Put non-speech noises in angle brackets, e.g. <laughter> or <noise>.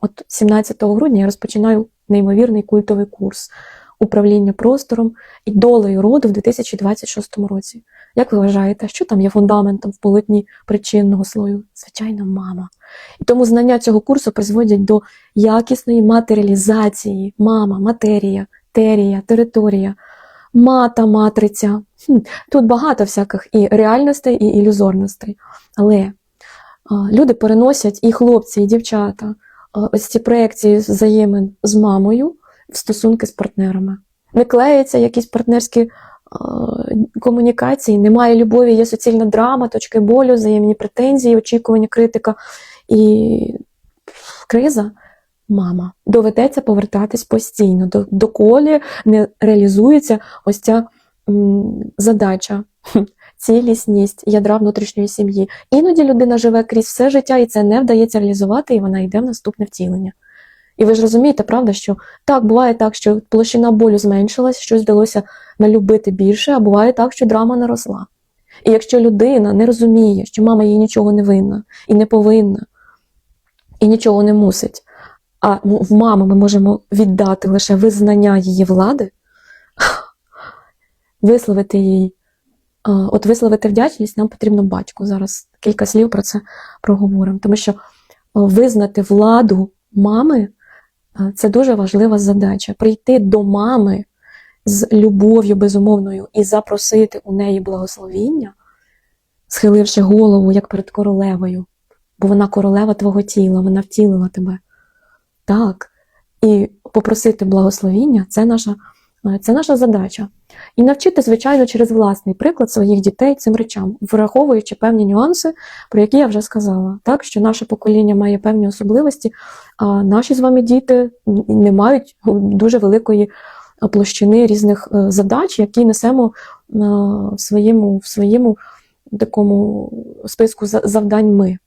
От 17 грудня я розпочинаю неймовірний культовий курс управління простором і долею роду в 2026 році. Як ви вважаєте, що там є фундаментом в полотні причинного слою? Звичайно, мама. І тому знання цього курсу призводять до якісної матеріалізації. Мама, матерія, терія, територія, мата, матриця. Хм, Тут багато всяких і реальностей, і ілюзорностей. Але а, люди переносять і хлопці, і дівчата ось ці проекції взаємин з мамою в стосунки з партнерами. Не клеються якісь партнерські е, комунікації, немає любові, є суцільна драма, точки болю, взаємні претензії, очікування, критика і криза. Мама, доведеться повертатись постійно, до, доколі не реалізується ось ця м, задача, цілісність ядра внутрішньої сім'ї. Іноді людина живе крізь все життя, і це не вдається реалізувати, і вона йде в наступне втілення. І ви ж розумієте, правда, що так, буває так, що площина болю зменшилась, щось вдалося налюбити більше, а буває так, що драма наросла. І якщо людина не розуміє, що мама їй нічого не винна і не повинна, і нічого не мусить, а в маму ми можемо віддати лише визнання її влади, <laughs> висловити їй, от висловити вдячність, нам потрібно батьку. Зараз кілька слів про це проговоримо. Тому що визнати владу мами це дуже важлива задача. Прийти до мами з любов'ю безумовною і запросити у неї благословіння, схиливши голову, як перед королевою, бо вона королева твого тіла, вона втілила тебе. Так. І попросити благословіння це наша, е, це наша задача. І навчити, звичайно, через власний приклад своїх дітей цим речам, враховуючи певні нюанси, про які я вже сказала. Так, що наше покоління має певні особливості, а наші з вами діти не мають дуже великої площини різних е, задач, які несемо е, в своєму, в своєму такому списку завдань ми.